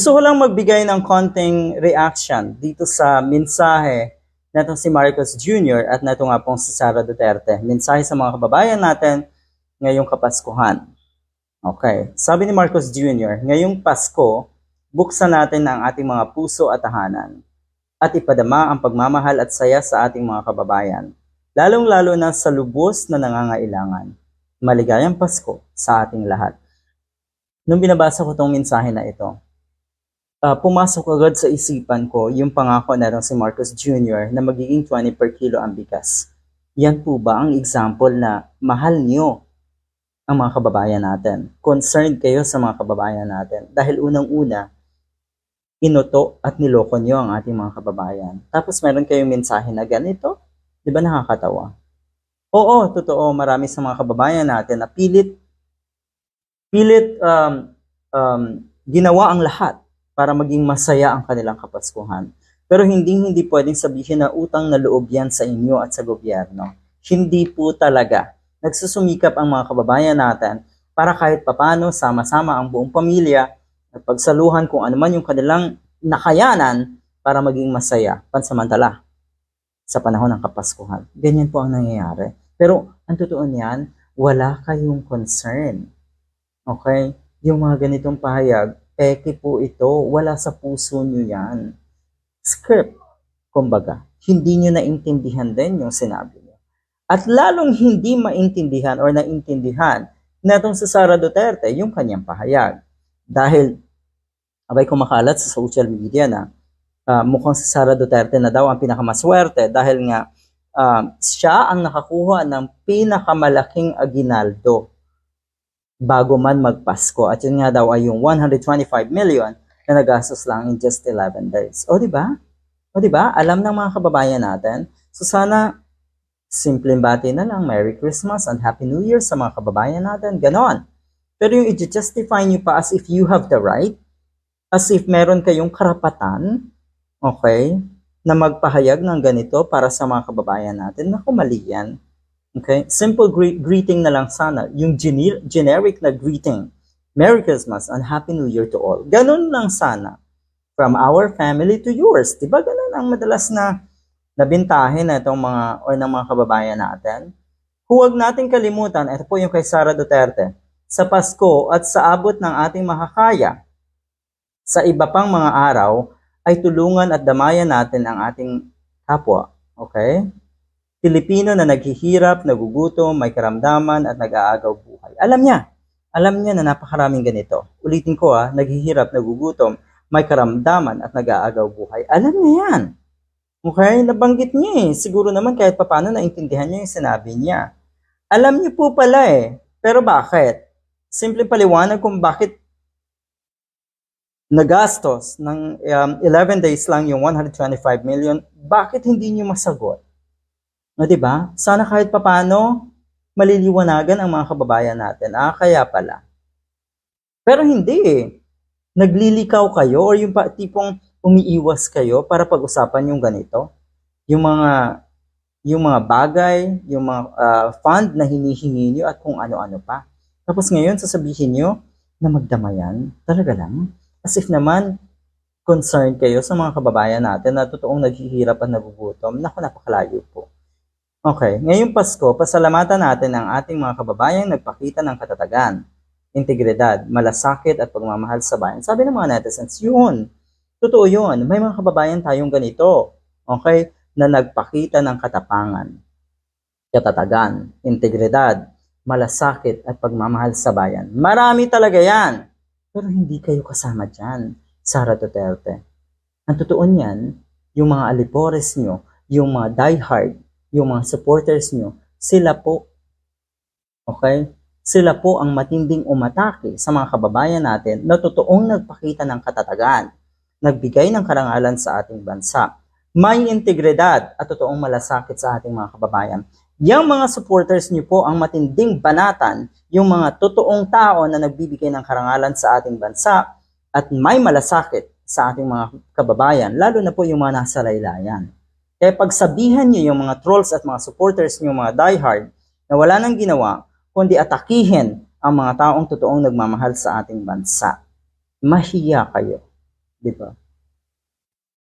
Gusto ko lang magbigay ng konting reaction dito sa mensahe na itong si Marcos Jr. at na ito nga pong si Sara Duterte. Mensahe sa mga kababayan natin ngayong Kapaskuhan. Okay. Sabi ni Marcos Jr., ngayong Pasko, buksan natin ang ating mga puso at tahanan at ipadama ang pagmamahal at saya sa ating mga kababayan, lalong-lalo na sa lubos na nangangailangan. Maligayang Pasko sa ating lahat. Nung binabasa ko tong mensahe na ito, ah, pumasok agad sa isipan ko yung pangako na si Marcos Jr. na magiging 20 per kilo ang bigas. Yan po ba ang example na mahal niyo ang mga kababayan natin? Concerned kayo sa mga kababayan natin. Dahil unang-una, inuto at niloko niyo ang ating mga kababayan. Tapos meron kayong mensahe na ganito. Di ba nakakatawa? Oo, totoo. Marami sa mga kababayan natin na pilit, pilit um, um, ginawa ang lahat para maging masaya ang kanilang kapaskuhan. Pero hindi hindi pwedeng sabihin na utang na loob yan sa inyo at sa gobyerno. Hindi po talaga. Nagsusumikap ang mga kababayan natin para kahit papano sama-sama ang buong pamilya at pagsaluhan kung ano man yung kanilang nakayanan para maging masaya pansamantala sa panahon ng Kapaskuhan. Ganyan po ang nangyayari. Pero ang totoo niyan, wala kayong concern. Okay? Yung mga ganitong pahayag, peke po ito, wala sa puso nyo yan. Script, kumbaga, hindi nyo naintindihan din yung sinabi nyo. At lalong hindi maintindihan or naintindihan na itong si Sara Duterte, yung kanyang pahayag. Dahil, abay kumakalat sa social media na ah, mukhang si Sara Duterte na daw ang pinakamaswerte dahil nga ah, siya ang nakakuha ng pinakamalaking aginaldo bago man magpasko. At yun nga daw ay yung 125 million na nagastos lang in just 11 days. O di ba? O di ba? Alam ng mga kababayan natin. So sana simpleng bati na lang, Merry Christmas and Happy New Year sa mga kababayan natin. Ganon. Pero yung i-justify nyo pa as if you have the right, as if meron kayong karapatan, okay, na magpahayag ng ganito para sa mga kababayan natin. Naku, mali yan. Okay? Simple gre- greeting na lang sana. Yung gener- generic na greeting. Merry Christmas and Happy New Year to all. Ganun lang sana. From our family to yours. Diba ganun ang madalas na nabintahin na itong mga or ng mga kababayan natin? Huwag nating kalimutan, ito po yung kay Sara Duterte, sa Pasko at sa abot ng ating makakaya, sa iba pang mga araw, ay tulungan at damayan natin ang ating kapwa. Okay? Pilipino na naghihirap, nagugutom, may karamdaman at nag-aagaw buhay. Alam niya, alam niya na napakaraming ganito. Ulitin ko ah, naghihirap, nagugutom, may karamdaman at nag-aagaw buhay. Alam niya yan. Okay, nabanggit niya eh. Siguro naman kahit papano naintindihan niya yung sinabi niya. Alam niyo po pala eh. Pero bakit? Simple paliwanag kung bakit nagastos ng um, 11 days lang yung 125 million, bakit hindi niyo masagot? No, 'di ba? Sana kahit papano maliliwanagan ang mga kababayan natin. Ah, kaya pala. Pero hindi eh. Naglilikaw kayo or yung pa, tipong umiiwas kayo para pag-usapan yung ganito. Yung mga yung mga bagay, yung mga ah, fund na hinihingi nyo at kung ano-ano pa. Tapos ngayon sasabihin nyo na magdamayan. Talaga lang. As if naman concerned kayo sa mga kababayan natin na totoong naghihirap at nagugutom. Naku, napakalayo po. Okay, ngayong Pasko, pasalamatan natin ang ating mga kababayang nagpakita ng katatagan, integridad, malasakit at pagmamahal sa bayan. Sabi ng mga netizens, yun. Totoo yun. May mga kababayan tayong ganito. Okay? Na nagpakita ng katapangan, katatagan, integridad, malasakit at pagmamahal sa bayan. Marami talaga yan. Pero hindi kayo kasama dyan, Sara Duterte. Ang totoo niyan, yung mga alipores nyo, yung mga diehard, yung mga supporters nyo, sila po. Okay? Sila po ang matinding umatake sa mga kababayan natin na totoong nagpakita ng katatagan, nagbigay ng karangalan sa ating bansa. May integridad at totoong malasakit sa ating mga kababayan. Yang mga supporters niyo po ang matinding banatan, yung mga totoong tao na nagbibigay ng karangalan sa ating bansa at may malasakit sa ating mga kababayan, lalo na po yung mga nasa laylayan. Kaya pagsabihan niyo yung mga trolls at mga supporters niyo, mga diehard, na wala nang ginawa, kundi atakihin ang mga taong totoong nagmamahal sa ating bansa. Mahiya kayo. Di ba?